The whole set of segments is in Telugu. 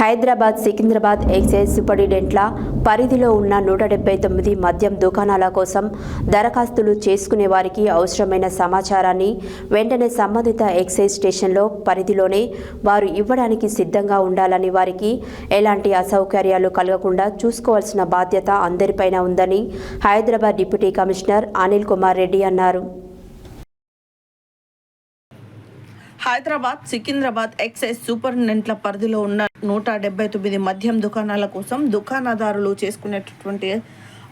హైదరాబాద్ సికింద్రాబాద్ ఎక్సైజ్ సూపరింటెండెంట్ల పరిధిలో ఉన్న నూట డెబ్బై తొమ్మిది మద్యం దుకాణాల కోసం దరఖాస్తులు చేసుకునే వారికి అవసరమైన సమాచారాన్ని వెంటనే సంబంధిత ఎక్సైజ్ స్టేషన్లో పరిధిలోనే వారు ఇవ్వడానికి సిద్ధంగా ఉండాలని వారికి ఎలాంటి అసౌకర్యాలు కలగకుండా చూసుకోవాల్సిన బాధ్యత అందరిపైన ఉందని హైదరాబాద్ డిప్యూటీ కమిషనర్ అనిల్ కుమార్ రెడ్డి అన్నారు. హైదరాబాద్ సికింద్రాబాద్ ఎక్సైజ్ సూపరింటెండెంట్ల పరిధిలో ఉన్న నూట డెబ్బై తొమ్మిది మద్యం దుకాణాల కోసం దుకాణదారులు చేసుకునేటటువంటి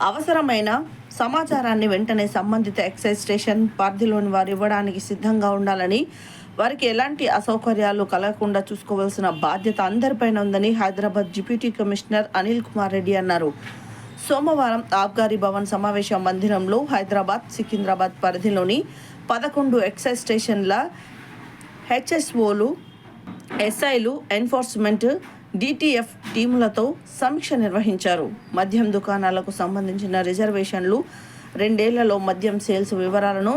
అవసరమైన సమాచారాన్ని వెంటనే సంబంధిత ఎక్సైజ్ స్టేషన్ పరిధిలోని వారు ఇవ్వడానికి సిద్ధంగా ఉండాలని వారికి ఎలాంటి అసౌకర్యాలు కలగకుండా చూసుకోవాల్సిన బాధ్యత అందరిపైన ఉందని హైదరాబాద్ డిప్యూటీ కమిషనర్ అనిల్ కుమార్ రెడ్డి అన్నారు. సోమవారం ఆబ్గారీ భవన్ సమావేశ మందిరంలో హైదరాబాద్ సికింద్రాబాద్ పరిధిలోని పదకొండు ఎక్సైజ్ స్టేషన్ల హెచ్ఎస్ఓలు ఎస్ఐలు ఎన్ఫోర్స్మెంట్ డిటిఎఫ్ టీములతో సమీక్ష నిర్వహించారు. మద్యం దుకాణాలకు సంబంధించిన రిజర్వేషన్లు రెండేళ్ళలో మద్యం సేల్స్ వివరాలను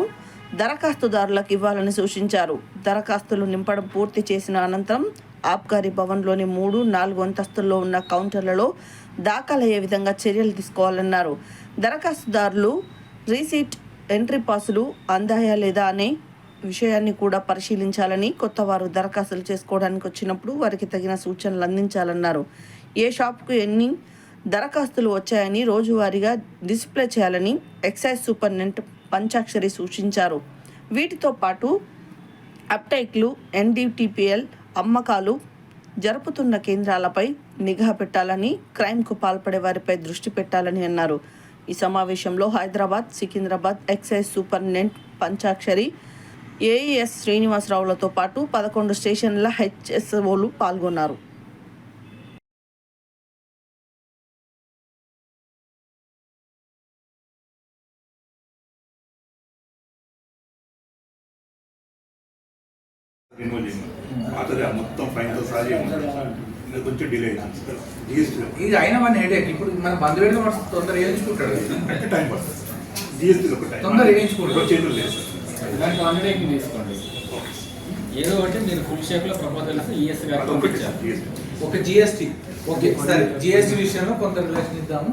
దరఖాస్తుదారులకు ఇవ్వాలని సూచించారు. దరఖాస్తులు నింపడం పూర్తి చేసిన అనంతరం ఆబ్కారీ భవన్లోని మూడు నాలుగు అంతస్తుల్లో ఉన్న కౌంటర్లలో దాఖలయ్యే విధంగా చర్యలు తీసుకోవాలన్నారు. దరఖాస్తుదారులు రీసీట్ ఎంట్రీ పాసులు అందాయా లేదా అనే విషయాన్ని కూడా పరిశీలించాలని కొత్త వారు దరఖాస్తులు చేసుకోవడానికి వచ్చినప్పుడు వారికి తగిన సూచనలు అందించాలన్నారు. ఏ షాప్కు ఎన్ని దరఖాస్తులు వచ్చాయని రోజువారీగా డిస్ప్లే చేయాలని ఎక్సైజ్ సూపరింటెండెంట్ పంచాక్షరి సూచించారు. వీటితో పాటు అప్టైక్లు ఎన్డీటీపీఎల్ అమ్మకాలు జరుపుతున్న కేంద్రాలపై నిఘా పెట్టాలని క్రైమ్కు పాల్పడే వారిపై దృష్టి పెట్టాలని అన్నారు. ఈ సమావేశంలో Hyderabad Secunderabad excise superintendent Panchakshari AES శ్రీనివాసరావులతో పాటు పదకొండు స్టేషన్ల హెచ్ఎస్ఓలు పాల్గొన్నారు. మొత్తం ఫైన్తో కొంచెం డిలే ఇది అయిన వన్ హెడేక్ ఇప్పుడు మన బంధు వేయడం వాడు తొందర వేయించుకుంటాడు టైం పడుతుంది. జిఎస్టీ ఒక టైం తొందర వేయించుకోండి. ఇప్పుడు చేతులు లేదు. సార్ వన్ డేకి తీసుకోండి. ఏదో ఒకటి మీరు ఫుల్ షేప్లో ప్రపోజల్ ఇస్తే ఈఎస్ పంపించాలి సార్ జిఎస్టీ ఒక జిఎస్టీ ఓకే సరే జిఎస్టీ విషయంలో కొంత రిలేషన్ ఇద్దాము.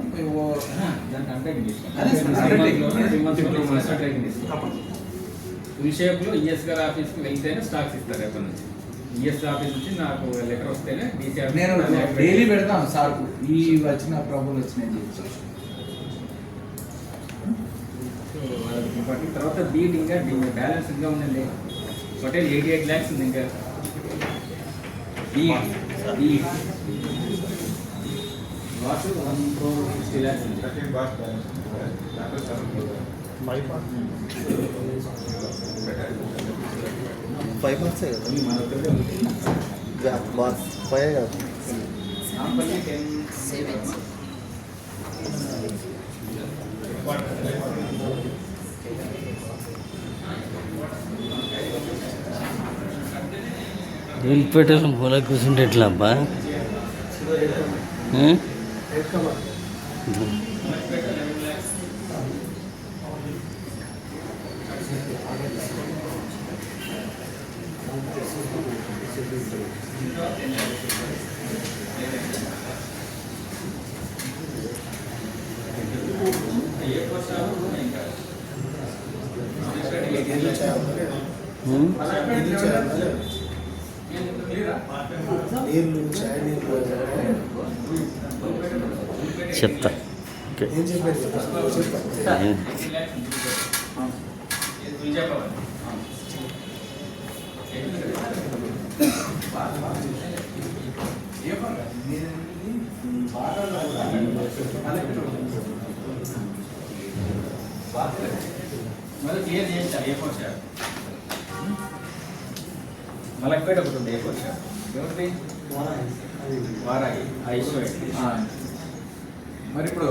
ఫుల్ షేప్లో ఈఎస్ గారి ఆఫీస్కి వెళ్తేనే స్టాక్స్ ఇస్తారు రేపటి నుంచి. ఈఎస్ ఆఫీస్ నుంచి నాకు లెటర్ వస్తేనే డీసీ నేను డైలీ పెడతాను సార్ ఈ వచ్చిన ప్రాబ్లం వచ్చినాయి వాళ్ళకి పట్టిన తర్వాత బీట్ ఇంకా బ్యాలెన్స్ ఇంకా ఉందండి హోటల్ ఎయిటీ ఎయిట్ ల్యాక్స్ ఉంది ఇంకా B B what one crore sixty lakhs ఉంది ఫైవ్ మార్క్స్ కదా ఓన్లీ మన దగ్గర ఉంది. మార్క్స్ ఫైవ్ కదా నాంపల్లి వెళ్ళిపెట్టాలి మూల కూర్చుంటే ఎట్లా అబ్బా? ఉం? నీళ్ళు చాయ్ నీళ్ళు చెప్తా ఏం చెప్పారు మళ్ళీ క్లియర్ చేయించాలి ఏ ఫోన్ సార్ మలక్పేట ఒకటి ఉంది ఏ ఫోర్ షాప్ ఎవరిది వారాయి ఐశ్వర్య. మరి ఇప్పుడు